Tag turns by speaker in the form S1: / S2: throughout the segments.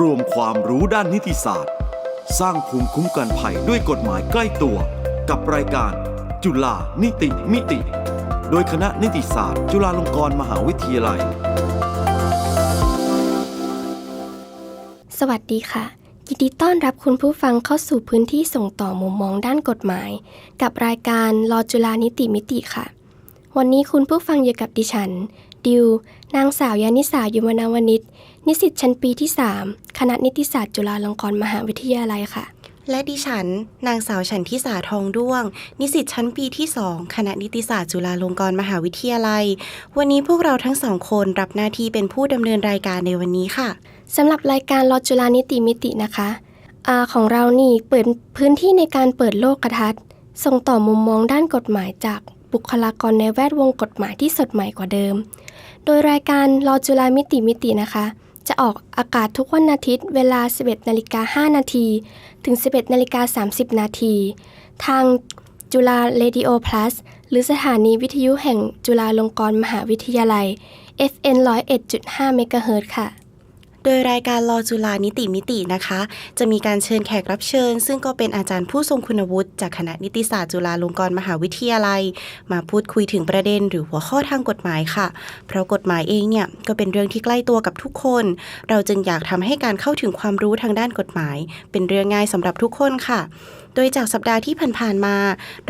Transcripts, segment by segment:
S1: รวมความรู้ด้านนิติศาสตร์ สร้างภูมิคุ้มกันภัยด้วยกฎหมายใกล้ตัว กับรายการ จุฬานิติมิติ โดยคณะนิติศาสตร์ จุฬาลงกรณ์มหาวิทยาลัย
S2: สวัสดีค่ะยินดีต้อนรับคุณผู้ฟังเข้าสู่พื้นที่ส่งต่อมุมมองด้านกฎหมาย กับรายการรอจุฬานิติมิติค่ะ วันนี้คุณผู้ฟังอยู่กับดิฉัน ดิว นางสาวยานิสายุมนาวนิช นิสิตชั้นปีที่ 3 คณะนิติศาสตร์จุฬาลงกรณ์มหาวิทยาลัยค่ะ
S3: และดิฉัน นางสาวฉันทิสาทองด้วง นิสิตชั้นปีที่ 2 คณะนิติศาสตร์จุฬาลงกรณ์มหาวิทยาลัย วันนี้พวกเราทั้งสองคนรับหน้าที่เป็นผู้ดำเนินรายการในวันนี้ค่ะ
S2: สำหรับรายการรอจุฬานิติมิตินะคะอาของเรานี่เปิดพื้นที่ในการเปิดโลกทัศน์ส่งต่อมุมมองด้านกฎหมายจากบุคลากรในแวดวงกฎหมายที่สดใหม่กว่าเดิม โดยรายการรอจุฬามิติมิตินะคะ จะออกอากาศทุกวันอาทิตย์เวลา 11นาฬิกา5นาทีถึง 11นาฬิกา30นาทีทางจุฬาเรดิโอ plus หรือสถานีวิทยุแห่งจุฬาลงกรณ์มหาวิทยาลัย FN 101.5เมกะเฮิรตซ์ค่ะ
S3: โดยรายการรอจุฬานิติมิตินะคะ จะมีการเชิญแขกรับเชิญ ซึ่งก็เป็นอาจารย์ผู้ทรงคุณวุฒิจากคณะนิติศาสตร์จุฬาลงกรณ์มหาวิทยาลัย มาพูดคุยถึงประเด็นหรือหัวข้อทางกฎหมายค่ะ เพราะกฎหมายเองเนี่ยก็เป็นเรื่องที่ใกล้ตัวกับทุกคน เราจึงอยากทำให้การเข้าถึงความรู้ทางด้านกฎหมาย เป็นเรื่องง่ายสำหรับทุกคนค่ะ โดยจากสัปดาห์ที่ผ่านๆมา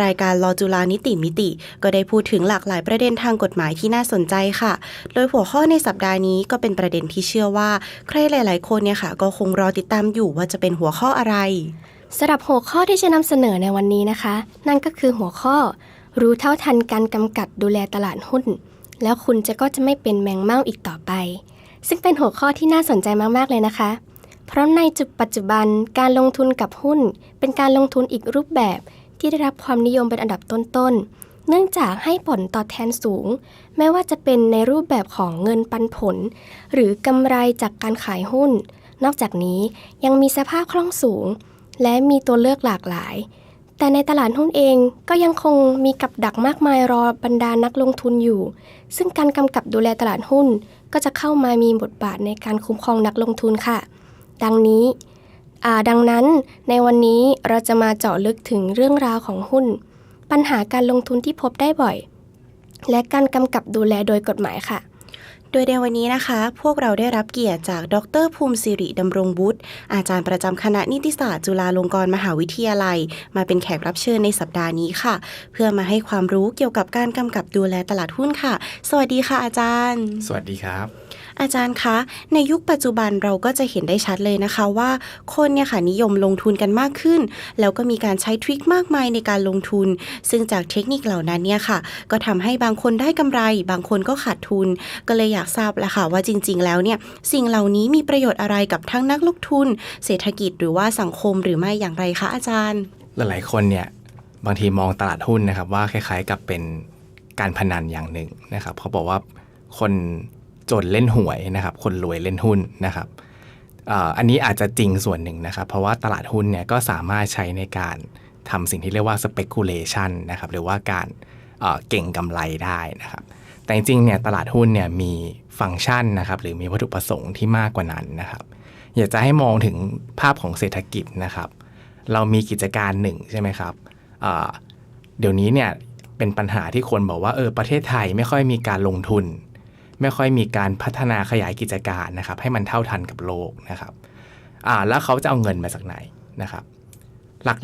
S3: รายการรอจุฬานิติมิติ ก็ได้พูดถึงหลากหลายประเด็นทางกฎหมายที่น่าสนใจค่ะ โดยหัวข้อในสัปดาห์นี้ก็เป็นประเด็นที่เชื่อว่า ใครหลาย ๆ คนเนี่ยค่ะ ก็คงรอติดตามอยู่ว่าจะเป็นหัวข้ออะไร
S2: สำหรับหัวข้อที่จะนำเสนอในวันนี้นะคะ นั่นก็คือหัวข้อ รู้เท่าทันการกำกับดูแลตลาดหุ้น แล้วคุณจะก็จะไม่เป็นแมงเม่าอีกต่อไป ซึ่งเป็นหัวข้อที่น่าสนใจมากๆเลยนะคะ เพราะในจุดปัจจุบันการลงทุนกับหุ้น เป็นการลงทุนอีกรูปแบบที่ได้รับความนิยมเป็นอันดับต้นๆ เนื่องจากให้ผลตอบแทนสูงไม่ว่าจะเป็นในรูปแบบของเงินปันผล หรือกำไรจากการขายหุ้น นอกจากนี้ยังมีสภาพคล่องสูง และมีตัวเลือกหลากหลาย แต่ในตลาดหุ้นเองก็ยังคงมีกับดักมากมายรอบรรดานักลงทุนอยู่ ซึ่งการกำกับดูแลตลาดหุ้นก็จะเข้ามามีบทบาทในการคุ้มครองนักลงทุนค่ะ ดังนี้อ่าดังนั้นในวันนี้เราจะมาเจาะลึกถึงเรื่องราวของหุ้น ปัญหาการลงทุนที่พบได้บ่อย และการกำกับดูแลโดยกฎหมายค่ะ
S3: โดยในวันนี้นะคะ พวกเราได้รับเกียรติจาก ดรภูมิสิริดำรงบุตร อาจารย์ประจำคณะนิติศาสตร์จุฬาลงกรณ์มหาวิทยาลัย มาเป็นแขกรับเชิญในสัปดาห์นี้ค่ะ เพื่อมาให้ความรู้เกี่ยวกับการกำกับดูแลตลาดหุ้นค่ะ สวัสดีค่ะอาจารย์
S4: สวัสดีครับ
S3: อาจารย์คะ ในยุคปัจจุบันเราก็จะเห็นได้ชัดเลยนะคะว่าคนเนี่ยค่ะนิยมลงทุนกันมากขึ้น แล้วก็มีการใช้ทริคมากมายในการลงทุน ซึ่งจากเทคนิคเหล่านั้นเนี่ยค่ะ ก็ทำให้บางคนได้กำไร บางคนก็ขาดทุน ก็เลยอยากทราบแหละค่ะว่าจริง ๆ แล้วเนี่ยสิ่งเหล่านี้มีประโยชน์อะไรกับทั้งนักลงทุน เศรษฐกิจหรือว่าสังคมหรือไม่อย่างไรคะอาจารย์
S4: หลายๆคนเนี่ยบางทีมองตลาดหุ้นนะครับว่าคล้าย ๆ กับเป็นการพนันอย่างหนึ่งนะครับเขาบอกว่าคน จนเล่นหวยนะครับ คนรวยเล่นหุ้นนะครับอันนี้อาจจะจริงส่วนหนึ่งนะครับ เพราะว่าตลาดหุ้นเนี่ยก็สามารถใช้ในการทำสิ่งที่เรียกว่า speculation นะครับ หรือว่าการเอ่อเก่งกำไรได้นะครับ แต่จริงๆเนี่ยตลาดหุ้นเนี่ยมีฟังก์ชันนะครับ หรือมีวัตถุประสงค์ที่มากกว่านั้นนะครับ อยากจะให้มองถึงภาพของเศรษฐกิจนะครับ เรามีกิจการหนึ่งใช่ไหมครับเดี๋ยวนี้เนี่ยเป็นปัญหาที่คนบอกว่าเออประเทศไทยไม่ค่อยมีการลงทุน ไม่ค่อยมีการพัฒนาขยายกิจการนะครับ ให้มันเท่าทันกับโลกนะครับอ่าแล้วเขาจะเอาเงินมาจากไหนนะครับ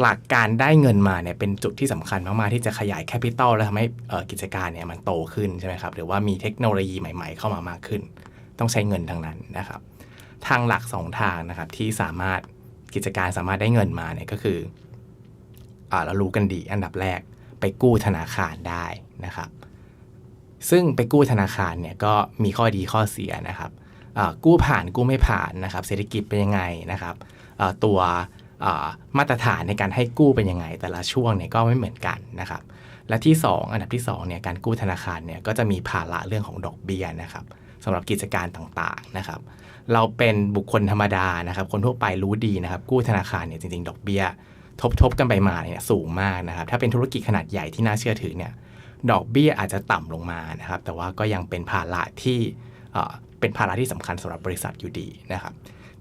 S4: หลักๆการได้เงินมาเนี่ยเป็นจุดที่สำคัญมากๆที่จะขยายแคปิตอลและทำให้อ่อกิจการเนี่ยมันโตขึ้นใช่ไหมครับหรือว่ามีเทคโนโลยีใหม่ ๆ เข้ามามากขึ้น ต้องใช้เงินทั้งนั้นนะครับ ทางหลักสองทางนะครับที่สามารถกิจการสามารถได้เงินมาเนี่ยก็คืออ่าเรารู้กันดีอันดับแรกไปกู้ธนาคารได้นะครับ ซึ่งไปกู้ธนาคารเนี่ยก็มีข้อดีข้อเสียนะครับกู้ผ่านกู้ไม่ผ่านนะครับ เศรษฐกิจเป็นยังไงนะครับตัวมาตรฐานในการให้กู้เป็นยังไง แต่ละช่วงเนี่ยก็ไม่เหมือนกันนะครับ และที่ 2 อันดับที่2เนี่ยการกู้ธนาคารเนี่ยก็จะมีภาระเรื่องของดอกเบี้ยนะครับสำหรับกิจการต่างๆนะครับ เราเป็นบุคคลธรรมดานะครับ คนทั่วไปรู้ดีนะครับ กู้ธนาคารเนี่ยจริงๆ ดอกเบี้ย ทบทบกันไปมาเนี่ยสูงมากนะครับ ถ้าเป็นธุรกิจขนาดใหญ่ที่น่าเชื่อถือเนี่ย ดอกเบี้ยอาจจะต่ำลงมานะครับ แต่ว่าก็ยังเป็นภาระที่เป็นภาระที่สำคัญสำหรับบริษัทอยู่ดีนะครับ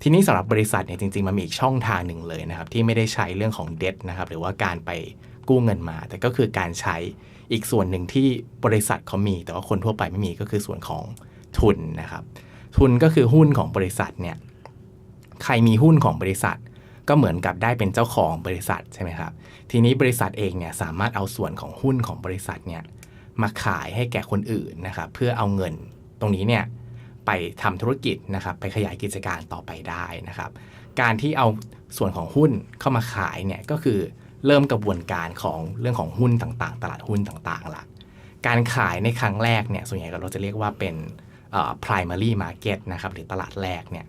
S4: ทีนี้สำหรับบริษัทเนี่ยจริงๆมันมีอีกช่องทางหนึ่งเลยนะครับ ที่ไม่ได้ใช้เรื่องของเด t นะครับ หรือว่าการไปกู้เงินมา แต่ก็คือการใช้อีกส่วนหนึ่งที่บริษัทเขามี แต่ว่าคนทั่วไปไม่มีก็คือส่วนของทุนนะครับ ทุนก็คือหุ้นของบริษัทเนี่ยใครมีหุ้นของบริษัท ก็เหมือนกับได้เป็นเจ้าของบริษัทใช่ไหมครับ ทีนี้บริษัทเองเนี่ยสามารถเอาส่วนของหุ้นของบริษัทเนี่ยมาขายให้แก่คนอื่นนะครับเพื่อเอาเงินตรงนี้เนี่ยไปทำธุรกิจนะครับไปขยายกิจการต่อไปได้นะครับ การที่เอาส่วนของหุ้นเข้ามาขายเนี่ยก็คือเริ่มกระบวนการของเรื่องของหุ้นต่างๆ ตลาดหุ้นต่างๆละการขายในครั้งแรกเนี่ยส่วนใหญ่เราจะเรียกว่าเป็น primary market นะครับหรือตลาดแรกเนี่ย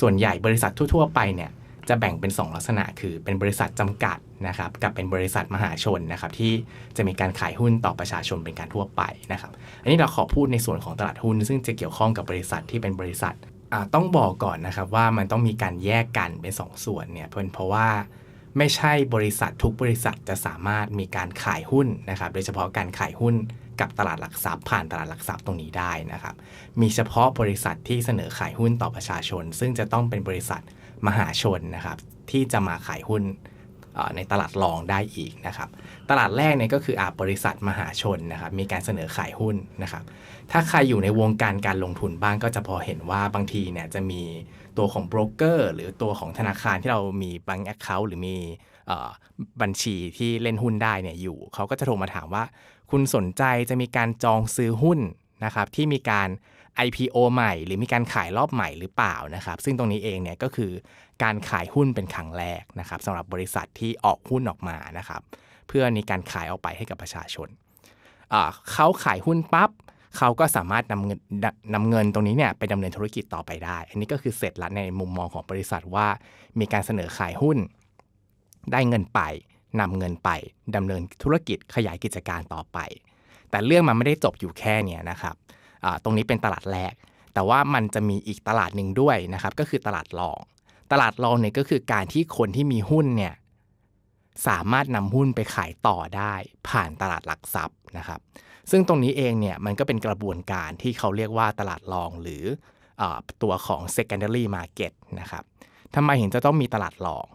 S4: ส่วนใหญ่บริษัททั่ว ๆ ไปเนี่ย จะแบ่งเป็น 2 ลักษณะ คือเป็นบริษัทจำกัดนะครับกับเป็นบริษัทมหาชนนะครับที่จะมีการขายหุ้นต่อประชาชนเป็นการทั่วไปนะครับอันนี้เราขอพูดในส่วนของตลาดหุ้น ซึ่งจะเกี่ยวข้องกับบริษัทที่เป็นบริษัทต้องบอกก่อนนะครับว่ามันต้องมีการแยกกันเป็นสองส่วนเนี่ยเป็นเพราะว่าไม่ใช่บริษัททุกบริษัทจะสามารถมีการขายหุ้นนะครับ โดยเฉพาะการขายหุ้นกับตลาดหลักทรัพย์ผ่านตลาดหลักทรัพย์ตรงนี้ได้นะครับ มีเฉพาะบริษัทที่เสนอขายหุ้นต่อประชาชน ซึ่งจะต้องเป็นบริษัท มหาชนนะครับที่จะมาขายหุ้นในตลาดรองได้อีกนะครับ ตลาดแรกเนี่ยก็คืออาบริษัทมหาชนนะครับมีการเสนอขายหุ้นนะครับ ถ้าใครอยู่ในวงการการลงทุนบ้างก็จะพอเห็นว่าบางทีเนี่ยจะมีตัวของโบรกเกอร์หรือตัวของธนาคารที่เรามีบังแอคเคาท์หรือมีบัญชีที่เล่นหุ้นได้เนี่ยอยู่ เขาก็จะโทรมาถามว่า คุณสนใจจะมีการจองซื้อหุ้นนะครับที่มีการ IPO ใหม่ หรือมีการขายรอบใหม่หรือเปล่านะครับ ซึ่งตรงนี้เองเนี่ยก็คือการขายหุ้นเป็นครั้งแรกนะครับสำหรับบริษัทที่ออกหุ้นออกมานะครับ เพื่อในการขายออกไปให้กับประชาชนเขาขายหุ้นปั๊บเขาก็สามารถนำเงินนำเงินตรงนี้เนี่ยไปดำเนินธุรกิจต่อไปได้ อันนี้ก็คือเสร็จละในมุมมองของบริษัทว่า มีการเสนอขายหุ้น ได้เงินไปนำเงินไปดำเนินธุรกิจขยายกิจการต่อไป แต่เรื่องมันไม่ได้จบอยู่แค่เนี้ยนะครับ ตรงนี้เป็นตลาดแรก แต่ว่ามันจะมีอีกตลาดหนึ่งด้วยนะครับก็คือตลาดรอง ตลาดรองเนี่ยก็คือการที่คนที่มีหุ้นเนี่ยสามารถนำหุ้นไปขายต่อได้ผ่านตลาดหลักทรัพย์นะครับ ซึ่งตรงนี้เองเนี่ยมันก็เป็นกระบวนการที่เขาเรียกว่าตลาดรองหรืออตัวของ secondary market นะครับทำไมเห็นจะต้องมีตลาดรอง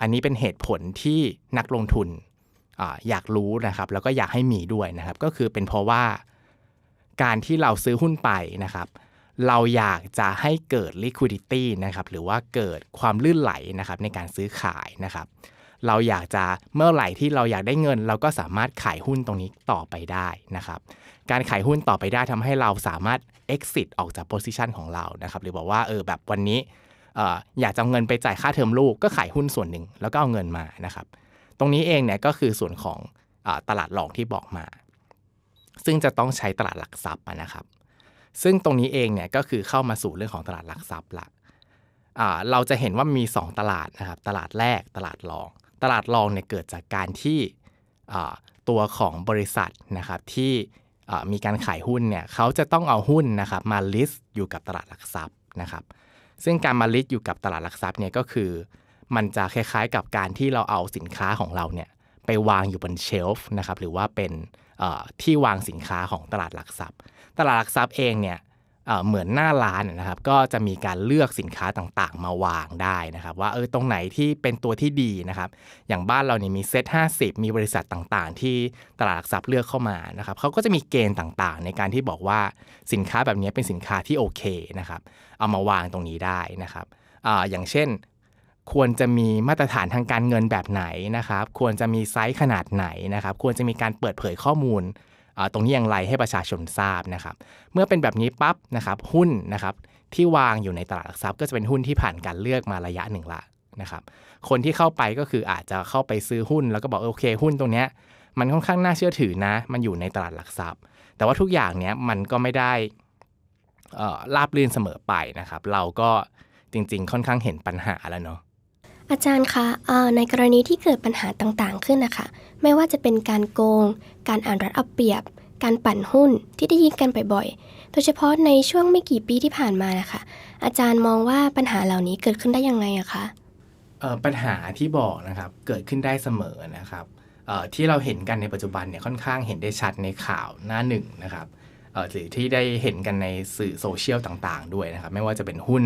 S4: อันนี้เป็นเหตุผลที่นักลงทุนออยากรู้นะครับ แล้วก็อยากให้มีด้วยนะครับ ก็คือเป็นเพราะว่า การที่เราซื้อหุ้นไปนะครับ เราอยากจะให้เกิด liquidity นะครับหรือว่าเกิดความลื่นไหลนะครับในการซื้อขายนะครับเราอยากจะเมื่อไหร่ที่เราอยากได้เงิน เราก็สามารถขายหุ้นตรงนี้ต่อไปได้นะครับ การขายหุ้นต่อไปได้ทำให้เราสามารถ exit ออกจาก position ของเรานะครับหรือบอกว่าเออแบบวันนี้เอออยากจะเอาเงินไปจ่ายค่าเทอมลูกก็ขายหุ้นส่วนหนึ่งแล้วก็เอาเงินมานะครับ ตรงนี้เองเนี่ยก็คือส่วนของอตลาดรองที่บอกมา ซึ่งจะต้องใช้ตลาดหลักทรัพย์นะครับ ซึ่งตรงนี้เองเนี่ยก็คือเข้ามาสู่เรื่องของตลาดหลักทรัพย์ละเราจะเห็นว่ามี 2 ตลาดนะครับ ตลาดแรกตลาดรอง ตลาดรองเนี่ยเกิดจากการที่ตัวของบริษัทนะครับที่มีการขายหุ้นเนี่ยเขาจะต้องเอาหุ้นนะครับมา list อยู่กับตลาดหลักทรัพย์นะครับ ซึ่งการมาลิสต์อยู่กับตลาดหลักทรัพย์เนี่ยก็คือ มันจะคล้ายๆกับการที่เราเอาสินค้าของเราเนี่ยไปวางอยู่บนเชลฟ์นะครับหรือว่าเป็น ที่วางสินค้าของตลาดหลักทรัพย์ ตลาดหลักทรัพย์เองเนี่ยเหมือนหน้าร้านนะครับ ก็จะมีการเลือกสินค้าต่างๆ มาวางได้นะครับ ว่าเออตรงไหนที่เป็นตัวที่ดีนะครับ อย่างบ้านเราเนี่ยมีเซ็ต50 มีบริษัทต่างๆ ที่ตลาดหลักทรัพย์เลือกเข้ามานะครับเขาก็จะมีเกณฑ์ต่างๆ ในการที่บอกว่าสินค้าแบบนี้เป็นสินค้าที่โอเคนะครับ เอามาวางตรงนี้ได้นะครับออย่างเช่น ควรจะมีมาตรฐานทางการเงินแบบไหนนะครับ ควรจะมีไซส์ขนาดไหนนะครับ ควรจะมีการเปิดเผยข้อมูลตรงนี้อย่างไรให้ประชาชนทราบนะครับ เมื่อเป็นแบบนี้ปั๊บนะครับหุ้นนะครับที่วางอยู่ในตลาดหลักทรัพย์ ก็จะเป็นหุ้นที่ผ่านการเลือกมาระยะหนึ่งละนะครับ คนที่เข้าไปก็คืออาจจะเข้าไปซื้อหุ้น แล้วก็บอกโอเค หุ้นตรงเนี้ยมันค่อนข้างน่าเชื่อถือนะ มันอยู่ในตลาดหลักทรัพย์ แต่ว่าทุกอย่างเนี้ยมันก็ไม่ได้ราบรื่นเสมอไปนะครับ เราก็จริง ๆ ค่อนข้างเห็นปัญหาแล้วเนาะ
S2: อาจารย์คะในกรณีที่เกิดปัญหาต่างๆขึ้นนะคะ ไม่ว่าจะเป็นการโกง การอ่านรัดเอาเปรียบ การปั่นหุ้นที่ได้ยินกันบ่อยๆ โดยเฉพาะในช่วงไม่กี่ปีที่ผ่านมานะคะ อาจารย์มองว่าปัญหาเหล่านี้เกิดขึ้นได้ยังไงอะคะ
S4: ปัญหาที่บอกนะครับเกิดขึ้นได้เสมอนะครับที่เราเห็นกันในปัจจุบันเนี่ยค่อนข้างเห็นได้ชัดในข่าวหน้าหนึ่งนะครับหรือที่ได้เห็นกันในสื่อโซเชียลต่างๆ ด้วยนะครับ ไม่ว่าจะเป็นหุ้น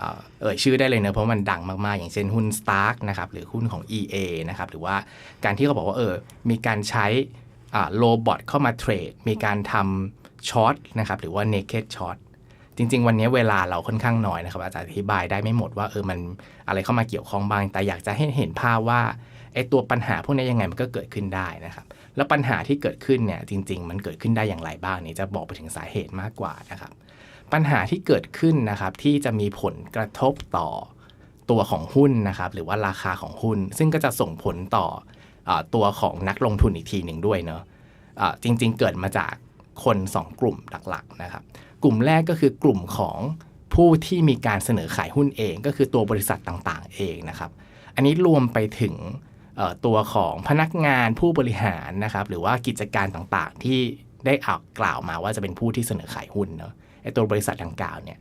S4: เอ่อเอ่ยชื่อได้เลยเนอะเพราะมันดังมากๆ อย่างเช่นหุ้น Stark นะครับหรือหุ้นของ EA นะครับหรือว่าการที่เขาบอกว่าเออมีการใช้โลบอทเข้ามาเทรด มีการทำช็อตนะครับหรือว่า naked short จริง ๆ วันนี้เวลาเราค่อนข้างน้อยนะครับอาจจะอธิบายได้ไม่หมดว่าเออมันอะไรเข้ามาเกี่ยวข้องบ้าง แต่อยากจะให้เห็นภาพว่าไอ้ตัวปัญหาพวกนี้ยังไงมันก็เกิดขึ้นได้นะครับ แล้วปัญหาที่เกิดขึ้นเนี่ยจริง ๆ มันเกิดขึ้นได้อย่างไรบ้างนี่จะบอกไปถึงสาเหตุมากกว่านะครับ ปัญหาที่เกิดขึ้นนะครับที่จะมีผลกระทบต่อตัวของหุ้นนะครับหรือว่าราคาของหุ้น ซึ่งก็จะส่งผลต่ออตัวของนักลงทุนอีกทีหนึ่งด้วยเนาะอ่าจริงๆ เกิดมาจากคน 2 กลุ่มหลักๆนะครับกลุ่มแรกก็คือกลุ่มของผู้ที่มีการเสนอขายหุ้นเอง ก็คือตัวบริษัทต่างๆ เองนะครับอันนี้รวมไปถึงตัวของพนักงานผู้บริหารนะครับหรือว่ากิจการต่างๆ ที่ได้ออกกล่าวมาว่าจะเป็นผู้ที่เสนอขายหุ้นเนาะ ไอตัวบริษัทดังกล่าวเนี่ย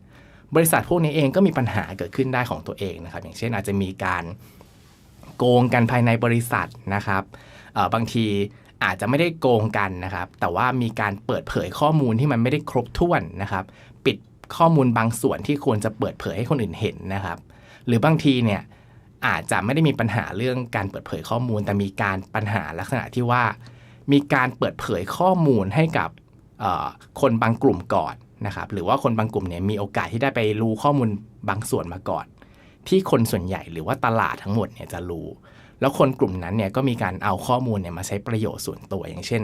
S4: บริษัทพวกนี้เองก็มีปัญหาเกิดขึ้นได้ของตัวเองนะครับ อย่างเช่นอาจจะมีการโกงกันภายในบริษัทนะครับบางทีอาจจะไม่ได้โกงกันนะครับ แต่ว่ามีการเปิดเผยข้อมูลที่มันไม่ได้ครบถ้วนนะครับ ปิดข้อมูลบางส่วนที่ควรจะเปิดเผยให้คนอื่นเห็นนะครับ หรือบางทีเนี่ยอาจจะไม่ได้มีปัญหาเรื่องการเปิดเผยข้อมูล แต่มีการปัญหาลักษณะที่ว่า มีการเปิดเผยข้อมูลให้กับคนบางกลุ่มก่อน นะครับหรือว่าคนบางกลุ่มเนี่ยมีโอกาสที่ได้ไปรู้ข้อมูลบางส่วนมาก่อน ที่คนส่วนใหญ่หรือว่าตลาดทั้งหมดเนี่ยจะรู้ แล้วคนกลุ่มนั้นเนี่ยก็มีการเอาข้อมูลเนี่ยมาใช้ประโยชน์ส่วนตัวอย่างเช่น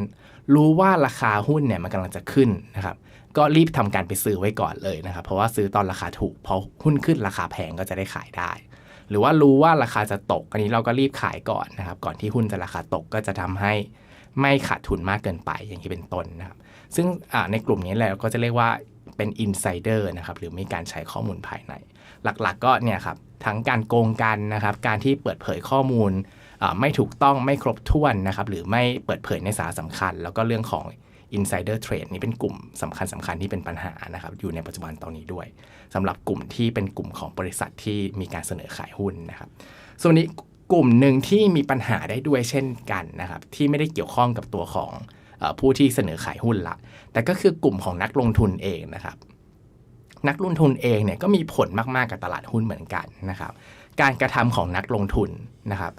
S4: รู้ว่าราคาหุ้นเนี่ยมันกำลังจะขึ้นนะครับก็รีบทำการไปซื้อไว้ก่อนเลยนะครับ เพราะว่าซื้อตอนราคาถูกพอหุ้นขึ้นราคาแพงก็จะได้ขายได้ หรือว่ารู้ว่าราคาจะตก อันนี้เราก็รีบขายก่อนนะครับ ก่อนที่หุ้นจะราคาตกก็จะทำให้ไม่ขาดทุนมากเกินไปอย่างที่เป็นต้นนะครับ ซึ่งในกลุ่มนี้แหละก็จะเรียกว่าเป็นอินไซเดอร์นะครับหรือมีการใช้ข้อมูลภายใน หลักๆ ก็เนี่ยครับทั้งการโกงกันนะครับการที่เปิดเผยข้อมูลไม่ถูกต้องไม่ครบถ้วนนะครับหรือไม่เปิดเผยในสาระสำคัญ แล้วก็เรื่องของ insider trade นี่เป็นกลุ่มสำคัญสำคัญที่เป็นปัญหานะครับอยู่ในปัจจุบันตอนนี้ด้วยสำหรับกลุ่มที่เป็นกลุ่มของบริษัทที่มีการเสนอขายหุ้นนะครับ ส่วนนี้กลุ่มหนึ่งที่มีปัญหาได้ด้วยเช่นกันนะครับที่ไม่ได้เกี่ยวข้องกับตัวของ ผู้ที่เสนอขายหุ้นละ แต่ก็คือกลุ่มของนักลงทุนเองนะครับ นักลงทุนเองเนี่ยก็มีผลมากๆกับตลาดหุ้นเหมือนกันนะครับ การกระทำของนักลงทุนนะครับ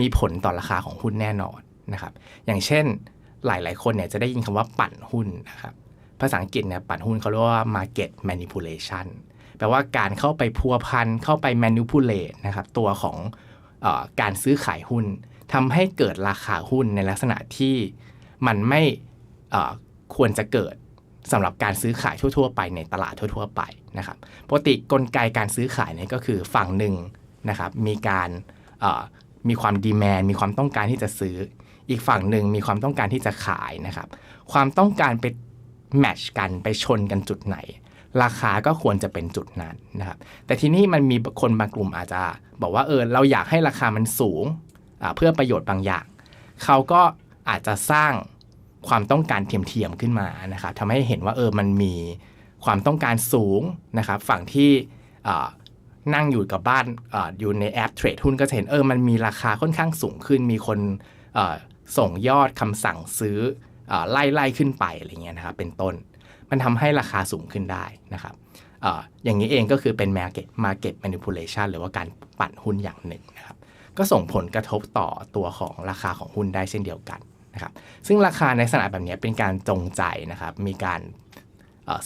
S4: มีผลต่อราคาของหุ้นแน่นอนนะครับ อย่างเช่นหลาย ๆ คนเนี่ยจะได้ยินคำว่าปั่นหุ้นนะครับ ภาษาอังกฤษเนี่ยปั่นหุ้นเขาเรียกว่า market manipulation แปลว่าการเข้าไปพัวพันเข้าไป manipulate นะครับตัวของอการซื้อขายหุ้นทำให้เกิดราคาหุ้นในลักษณะที่ มันไม่ควรจะเกิดสำหรับการซื้อขายทั่ว ๆ ไปในตลาดทั่ว ๆ ไปนะครับปกติกลไกการซื้อขายเนี่ยก็คือฝั่งหนึ่งนะครับมีการมีความดีแมนมีความต้องการที่จะซื้อ อีกฝั่งหนึ่งมีความต้องการที่จะขายนะครับ ความต้องการไปแมชกันไปชนกันจุดไหน ราคาก็ควรจะเป็นจุดนั้นนะครับ แต่ทีนี้มันมีคนบางกลุ่มอาจจะ บอกว่าเออเราอยากให้ราคามันสูงเพื่อประโยชน์บางอย่าง เขาก็ อาจจะสร้างความต้องการเทียมๆขึ้นมานะครับทำให้เห็นว่าเออมันมีความต้องการสูงนะครับ ฝั่งที่นั่งอยู่กับบ้านออยู่ในแอปเทรดหุ้นก็จะเห็นเออมันมีราคาค่อนข้างสูงขึ้น มีคนส่งยอดคำสั่งซื้ออไล่ไล่ขึ้นไปอะไรเงี้ยนะครับเป็นต้น มันทำให้ราคาสูงขึ้นได้นะครับอออย่างนี้เองก็คือเป็น market market manipulation หรือว่าการปั่นหุ้นอย่างหนึ่งนะครับก็ส่งผลกระทบต่อตัวของราคาของหุ้นได้เช่นเดียวกัน นะครับซึ่งราคาในลักษณะแบบนี้เป็นการจงใจนะครับมีการ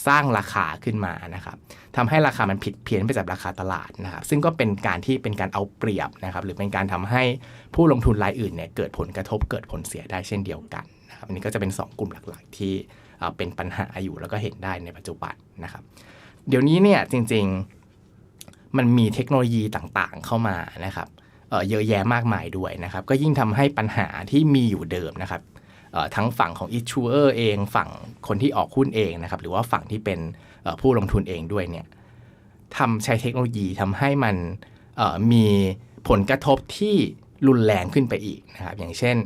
S4: สร้างราคาขึ้นมานะครับทำให้ราคามันผิดเพี้ยนไปจากราคาตลาดนะครับซึ่งก็เป็นการที่เป็นการเอาเปรียบนะครับหรือเป็นการทำให้ผู้ลงทุนรายอื่นเนี่ยเกิดผลกระทบเกิดผลเสียได้เช่นเดียวกันนะครับอันนี้ก็จะเป็น 2 กลุ่มหลักๆ ที่เอ่อเป็นปัญหาอยู่แล้วก็เห็นได้ในปัจจุบันนะครับ เดี๋ยวนี้เนี่ยจริงๆมันมีเทคโนโลยีต่างๆเข้ามานะครับ เยอะแยะมากมายด้วยนะครับ ก็ยิ่งทำให้ปัญหาที่มีอยู่เดิมนะครับทั้งฝั่งของ issuer เอง ฝั่งคนที่ออกหุ้นเองนะครับ หรือว่าฝั่งที่เป็นผู้ลงทุนเองด้วยเนี่ยทำใช้เทคโนโลยีทำให้มันมีผลกระทบที่รุนแรงขึ้นไปอีกนะครับ อย่างเช่น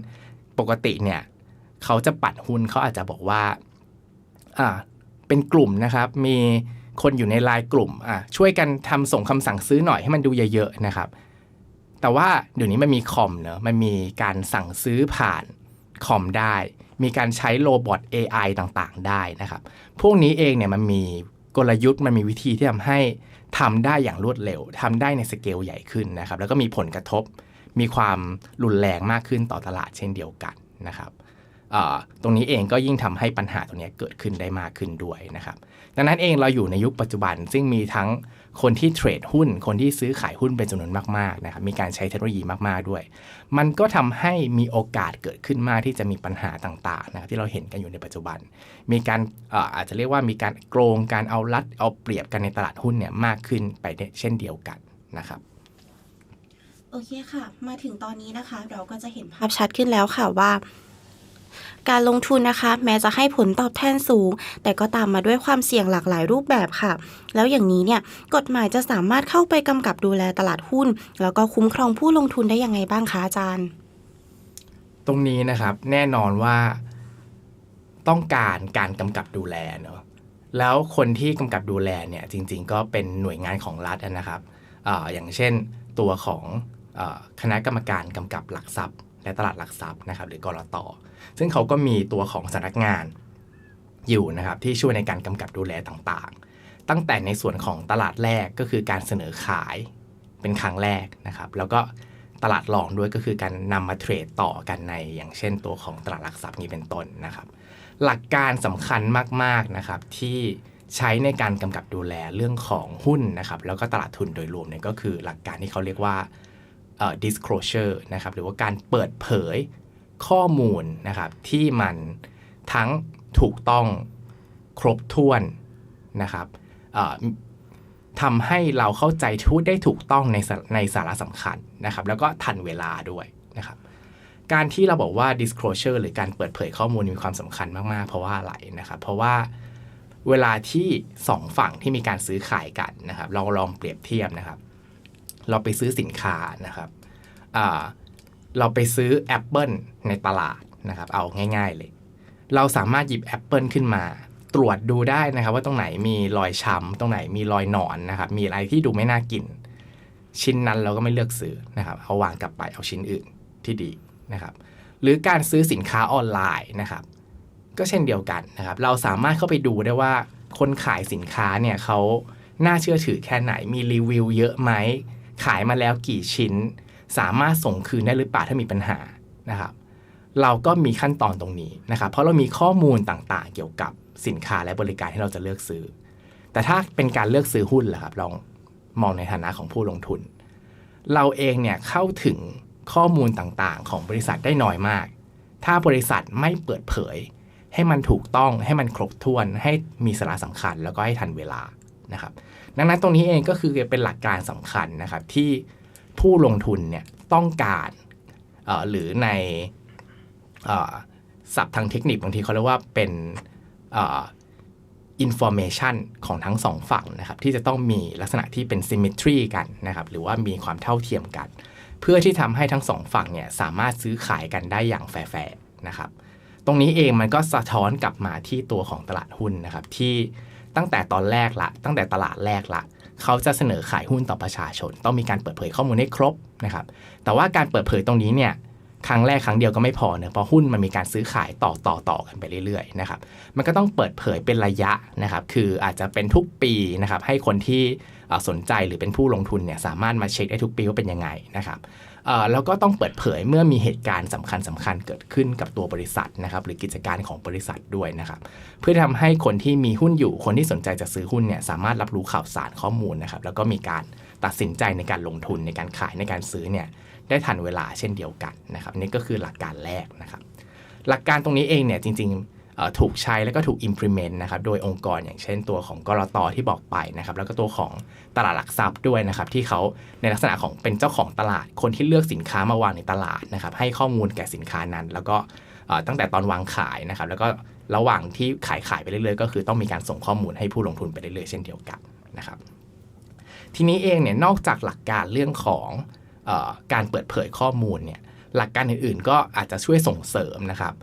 S4: ปกติเนี่ยเขาจะปัดหุ้นเขาอาจจะบอกว่าอ่าเป็นกลุ่มนะครับ มีคนอยู่ในไลน์กลุ่มอะช่วยกันทำส่งคำสั่งซื้อหน่อยให้มันดูเยอะๆนะครับ แต่ว่าเดี๋ยวนี้มันมีคอมเนอะมันมีการสั่งซื้อผ่านคอมได้ มีการใช้โรบอท AI ต่างๆ ได้นะครับ พวกนี้เองเนี่ยมันมีกลยุทธ์มันมีวิธีที่ทำให้ทำได้อย่างรวดเร็วทำได้ในสเกลใหญ่ขึ้นนะครับ แล้วก็มีผลกระทบ มีความรุนแรงมากขึ้นต่อตลาดเช่นเดียวกันนะครับตรงนี้เองก็ยิ่งทำให้ปัญหาตรงนี้เกิดขึ้นได้มากขึ้นด้วยนะครับ ดังนั้นเองเราอยู่ในยุคปัจจุบันซึ่งมีทั้ง คนที่เทรดหุ้น คนที่ซื้อขายหุ้นเป็นจำนวนมากๆนะครับมีการใช้เทคโนโลยีมากๆด้วย มันก็ทำให้มีโอกาสเกิดขึ้นมากที่จะมีปัญหาต่างๆนะครับที่เราเห็นกันอยู่ในปัจจุบัน มีการเอ่ออาจจะเรียกว่ามีการโกงการเอารัดเอาเปรียบกันในตลาดหุ้นเนี่ยมากขึ้นไปเช่นเดียวกันนะครับ
S3: โอเคค่ะ มาถึงตอนนี้นะคะ เราก็จะเห็นภาพชัดขึ้นแล้วค่ะว่า การลงทุนนะคะ แม้จะให้ผลตอบแทนสูง แต่ก็ตามมาด้วยความเสี่ยงหลากหลายรูปแบบค่ะ แล้วอย่างนี้เนี่ยกฎหมายจะสามารถเข้าไปกำกับดูแลตลาดหุ้น แล้วก็คุ้มครองผู้ลงทุนได้ยังไงบ้างคะอาจารย์
S4: ตรงนี้นะครับแน่นอนว่าต้องการการกำกับดูแลเนอะแล้วคนที่กำกับดูแลเนี่ยจริงๆ ก็เป็นหน่วยงานของรัฐนะครับออย่างเช่นตัวของอคณะกรรมการกำกับหลักทรัพย์ และตลาดหลักทรัพย์นะครับหรือกรอตซึ่งเขาก็มีตัวของสำนักงานอยู่นะครับที่ช่วยในการกำกับดูแลต่างๆ ตั้งแต่ในส่วนของตลาดแรกก็คือการเสนอขายเป็นครั้งแรกนะครับ แล้วก็ตลาดรองด้วยก็คือการนำมาเทรดต่อกันในอย่างเช่นตัวของตลาดหลักทรัพย์นี้เป็นต้นนะครับ หลักการสำคัญมากๆนะครับที่ใช้ในการกำกับดูแลเรื่องของหุ้นนะครับ แล้วก็ตลาดทุนโดยรวมเนี่ยก็คือหลักการที่เขาเรียกว่า disclosure นะครับหรือว่าการเปิดเผยข้อมูลนะครับที่มันทั้งถูกต้องครบถ้วนนะครับทำให้เราเข้าใจทุกได้ถูกต้องในในสาระสำคัญนะครับ แล้วก็ทันเวลาด้วยนะครับ การที่เราบอกว่า disclosure หรือการเปิดเผยข้อมูลมีความสำคัญมาก ๆ เพราะว่าอะไรนะครับ เพราะว่าเวลาที่สองฝั่งที่มีการซื้อขายกันนะครับ เราลองเปรียบเทียบนะครับ เราไปซื้อสินค้านะครับเราไปซื้อแอปเปิลในตลาดนะครับ เอาง่าย ๆเลย เราสามารถหยิบแอปเปิลขึ้นมา ตรวจดูได้นะครับ ว่าตรงไหนมีรอยช้ำตรงไหนมีรอยหนอนนะครับ มีอะไรที่ดูไม่น่ากิน ชิ้นนั้นเราก็ไม่เลือกซื้อนะครับ เอาวางกลับไปเอาชิ้นอื่นที่ดีนะครับ หรือการซื้อสินค้าออนไลน์นะครับ ก็เช่นเดียวกันนะครับ เราสามารถเข้าไปดูได้ว่าคนขายสินค้าเนี่ยเขาน่าเชื่อถือแค่ไหนมีรีวิวเยอะไหม ขายมาแล้วกี่ชิ้น สามารถส่งคืนได้หรือเปล่าถ้ามีปัญหานะครับ เราก็มีขั้นตอนตรงนี้นะครับ เพราะเรามีข้อมูลต่างๆ เกี่ยวกับสินค้าและบริการที่เราจะเลือกซื้อ แต่ถ้าเป็นการเลือกซื้อหุ้นล่ะครับลองมองในฐานะของผู้ลงทุน เราเองเนี่ยเข้าถึงข้อมูลต่างๆ ของบริษัทได้น้อยมาก ถ้าบริษัทไม่เปิดเผย ให้มันถูกต้องให้มันครบถ้วนให้มีสาระสำคัญแล้วก็ให้ทันเวลานะครับ ดังนั้นตรงนี้เองก็คือเป็นหลักการสำคัญนะครับที่ผู้ลงทุนเนี่ยต้องการหรือในศัพท์ทางเทคนิคบางทีเขาเรียกว่าเป็นอ่อ information ของทั้งสองฝั่งนะครับที่จะต้องมีลักษณะที่เป็น symmetry กันนะครับหรือว่ามีความเท่าเทียมกัน เพื่อที่ทำให้ทั้งสองฝั่งเนี่ยสามารถซื้อขายกันได้อย่างแฟร์ๆนะครับตรงนี้เองมันก็สะท้อนกลับมาที่ตัวของตลาดหุ้นนะครับที่ ตั้งแต่ตอนแรกละ ตั้งแต่ตลาดแรกละ เขาจะเสนอขายหุ้นต่อประชาชน ต้องมีการเปิดเผยข้อมูลให้ครบนะครับ แต่ว่าการเปิดเผยตรงนี้เนี่ยครั้งแรกครั้งเดียวก็ไม่พอเนอะเพราะหุ้นมันมีการซื้อขายต่อต่อต่อกันไปเรื่อยๆนะครับมันก็ต้องเปิดเผยเป็นระยะนะครับ คืออาจจะเป็นทุกปีนะครับให้คนที่สนใจหรือเป็นผู้ลงทุนเนี่ยสามารถมาเช็คได้ทุกปีว่าเป็นยังไงนะครับ แล้วก็ต้องเปิดเผยเมื่อมีเหตุการณ์สำคัญสคัญเกิดขึ้นกับตัวบริษัทนะครับหรือกิจการของบริษัทด้วยนะครับเพื่อทำให้คนที่มีหุ้นอยู่คนที่สนใจจะซื้อหุ้นเนี่ยสามารถรับรู้ข่าวสารข้อมูลนะครับแล้วก็มีการตัดสินใจในการลงทุนในการขายในการซื้อเนี่ยได้ทันเวลาเช่นเดียวกันนะครับนี่ก็คือหลักการแรกนะครับหลักการตรงนี้เองเนี่ยจริงๆ ถูกใช้แล้วก็ถูก implement นะครับโดยองค์กรอย่างเช่นตัวของกรตที่บอกไปนะครับแล้วก็ตัวของตลาดหลักทรัพย์ด้วยนะครับที่เขาในลักษณะของเป็นเจ้าของตลาด คนที่เลือกสินค้ามาวางในตลาดนะครับให้ข้อมูลแก่สินค้านั้น แล้วก็ตั้งแต่ตอนวางขายนะครับแล้วก็ระหว่างที่ขายขายไปเรื่อยๆ ก็คือต้องมีการส่งข้อมูลให้ผู้ลงทุนไปเรื่อยๆ เช่นเดียวกันนะครับทีนี้เองเนี่ยนอกจากหลักการเรื่องของอการเปิดเผยข้อมูลเนี่ยหลักการอื่นๆ ก็อาจจะช่วยส่งเสริมนะครับ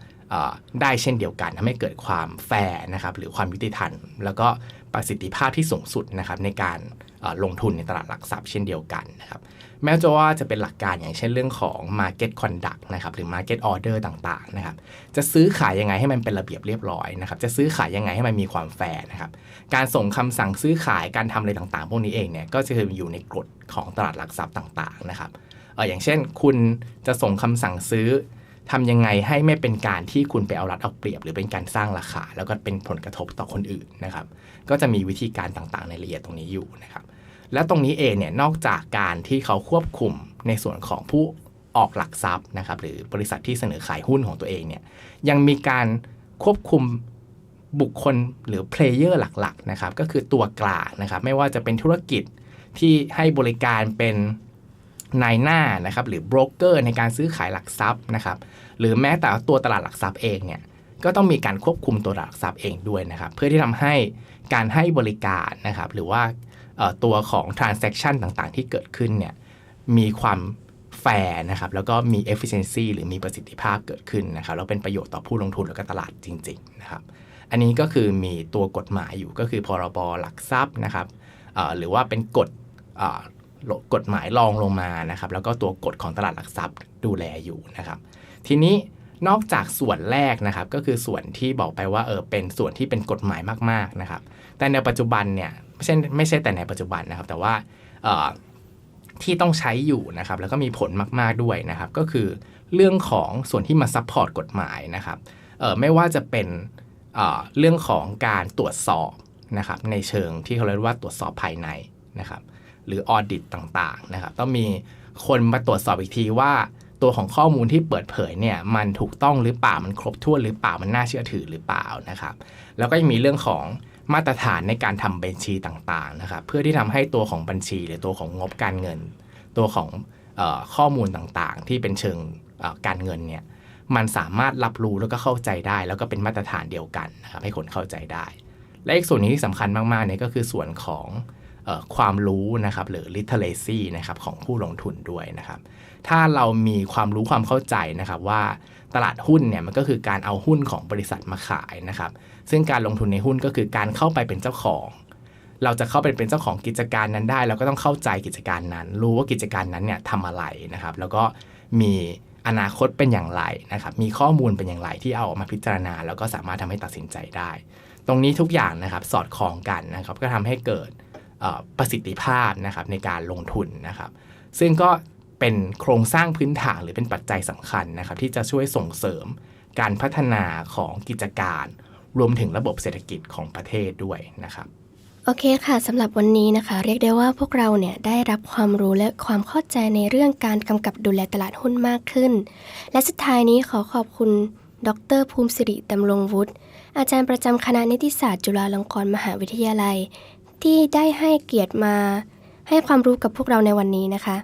S4: ได้เช่นเดียวกันทำให้เกิดความแฟร์นะครับหรือความยุติธรรมแล้วก็ประสิทธิภาพที่สูงสุดนะครับในการลงทุนในตลาดหลักทรัพย์เช่นเดียวกันนะครับแม้จะว่าจะเป็นหลักการอย่างเช่นเรื่องของ Market Conduct นะครับหรือ Market Order ต่างๆนะครับจะซื้อขายยังไงให้มันเป็นระเบียบเรียบร้อยนะครับจะซื้อขายยังไงให้มันมีความแฟร์นะครับการส่งคำสั่งซื้อขายการทำอะไรต่างๆ พวกนี้เองเนี่ยก็จะอยู่ในกฎของตลาดหลักทรัพย์ต่างๆนะครับอออย่างเช่นคุณจะส่งคำสั่งซื้อ ทำยังไงให้ไม่เป็นการที่คุณไปเอารัดเอาเปรียบ หรือเป็นการสร้างราคา แล้วก็เป็นผลกระทบต่อคนอื่นนะครับ ก็จะมีวิธีการต่างๆ ในรายละเอียดตรงนี้อยู่นะครับ และตรงนี้เองเนี่ยนอกจากการที่เขาควบคุมในส่วนของผู้ออกหลักทรัพย์นะครับ หรือบริษัทที่เสนอขายหุ้นของตัวเองเนี่ยยังมีการควบคุมบุคคลหรือเพลเยอร์หลักๆนะครับก็คือตัวกลางนะครับ ไม่ว่าจะเป็นธุรกิจที่ให้บริการเป็น นายหน้านะครับหรือโบรกเกอร์ในการซื้อขายหลักทรัพย์นะครับหรือแม้แต่ตัวตลาดหลักทรัพย์เองเนี่ยก็ต้องมีการควบคุมตัวตลาดหลักทรัพย์เองด้วยนะครับเพื่อที่ทำให้การให้บริการนะครับหรือว่าตัวของ transaction ต่างๆ ที่เกิดขึ้นเนี่ยมีความแฟร์นะครับแล้วก็มี efficiency หรือมีประสิทธิภาพเกิดขึ้นนะครับแล้วเป็นประโยชน์ต่อผู้ลงทุนแล้วก็ตลาดจริงๆนะครับอันนี้ก็คือมีตัวกฎหมายอยู่ก็คือพรบหลักทรัพย์นะครับหรือว่าเป็นกฎ กฎหมายรองลงมานะครับ แล้วก็ตัวกฎของตลาดหลักทรัพย์ดูแลอยู่นะครับ ทีนี้นอกจากส่วนแรกนะครับ ก็คือส่วนที่บอกไปว่าเออเป็นส่วนที่เป็นกฎหมายมากๆนะครับ แต่ในปัจจุบันเนี่ยไม่ใช่ไม่ใช่แต่ในปัจจุบันนะครับ แต่ว่าที่ต้องใช้อยู่นะครับ แล้วก็มีผลมากๆด้วยนะครับ ก็คือเรื่องของส่วนที่มาซัพพอร์ตกฎหมายนะครับเออไม่ว่าจะเป็นเอ่อเรื่องของการตรวจสอบนะครับในเชิงที่เขาเรียกว่าตรวจสอบภายในนะครับ หรือออดิตต่างๆนะครับต้องมีคนมาตรวจสอบอีกทีว่า ตัวของข้อมูลที่เปิดเผยเนี่ยมันถูกต้องหรือเปล่ามันครบถ้วนหรือเปล่ามันน่าเชื่อถือหรือเปล่านะครับ แล้วก็ยังมีเรื่องของมาตรฐานในการทำบัญชีต่างๆนะครับเพื่อที่ทำให้ตัวของบัญชี หรือตัวของงบการเงิน ตัวของออข้อมูลต่างๆ ที่เป็นเชิงการเงินเนี่ยมันสามารถรับรู้แล้วก็เข้าใจได้ แล้วก็เป็นมาตรฐานเดียวกันนะครับให้คนเข้าใจได้ และอีกส่วนนี้ที่สำคัญมากๆเนี่ยก็คือส่วนของ ความรู้นะครับหรือ literacy นะครับของผู้ลงทุนด้วยนะครับ ถ้าเรามีความรู้ความเข้าใจนะครับว่าตลาดหุ้นเนี่ยมันก็คือการเอาหุ้นของบริษัทมาขายนะครับ ซึ่งการลงทุนในหุ้นก็คือการเข้าไปเป็นเจ้าของเราจะเข้าไปเป็นเจ้าของกิจการนั้นได้ เราก็ต้องเข้าใจกิจการนั้น รู้ว่ากิจการนั้นเนี่ยทำอะไรนะครับ แล้วก็มีอนาคตเป็นอย่างไรนะครับ มีข้อมูลเป็นอย่างไรที่เอาออกมาพิจารณา แล้วก็สามารถทำให้ตัดสินใจได้ ตรงนี้ทุกอย่างนะครับสอดคล้องกันนะครับ ก็ทำให้เกิด ประสิทธิภาพนะครับในการลงทุนนะครับ ซึ่งก็เป็นโครงสร้างพื้นฐานหรือเป็นปัจจัยสำคัญนะครับ ที่จะช่วยส่งเสริมการพัฒนาของกิจการ รวมถึงระบบเศรษฐกิจของประเทศด้วยนะครับ
S2: โอเคค่ะสำหรับวันนี้นะคะ เรียกได้ว่าพวกเราเนี่ยได้รับความรู้และความเข้าใจในเรื่องการกำกับดูแลตลาดหุ้นมากขึ้น และสุดท้ายนี้ขอขอบคุณ ดรภูมิสิริดำรงวุฒิอาจารย์ประจำคณะนิติศาสตร์จุฬาลงกรณ์มหาวิทยาลัย ที่ได้ให้เกียรติมาให้ความรู้กับพวกเราในวันนี้นะคะ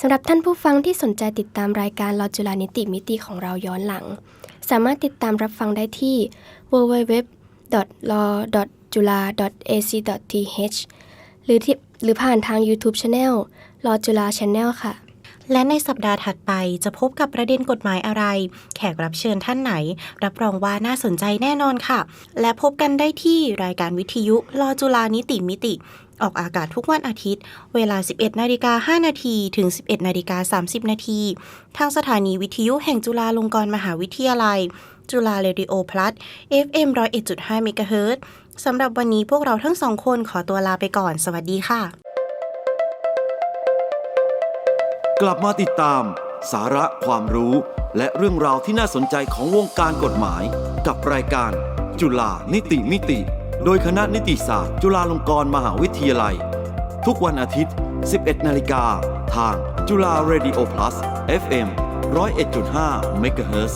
S2: สำหรับท่านผู้ฟังที่สนใจติดตามรายการลอจุลานิติมิติของเราย้อนหลัง สามารถติดตามรับฟังได้ที่ www.law.jula.ac.th หรือที่หรือผ่านทาง YouTube Channel ลอจุลา Channel ค่ะ
S3: และในสัปดาห์ถัดไปจะพบกับประเด็นกฎหมายอะไร แขกรับเชิญท่านไหน รับรองว่าน่าสนใจแน่นอนค่ะ และพบกันได้ที่รายการวิทยุลอจุฬานิติมิติ ออกอากาศทุกวันอาทิตย์ เวลา 11นาฬิกา5นาทีถึง 11นาฬิกา30นาทีทางสถานีวิทยุแห่งจุฬาลงกรณ์มหาวิทยาลัย จุฬาเรดิโอพลัส FM 101.5เมกะเฮิรตซ์สำหรับวันนี้พวกเราทั้งสองคนขอตัวลาไปก่อน สวัสดีค่ะ
S1: กลับมาติดตาม สาระความรู้ และเรื่องราวที่น่าสนใจของวงการกฎหมาย กับรายการ จุฬานิติมิติ โดยคณะนิติศาสตร์ จุฬาลงกรณ์มหาวิทยาลัย ทุกวันอาทิตย์ 11 นาฬิกาทางจุฬา Radio Plus FM 101.5 MHz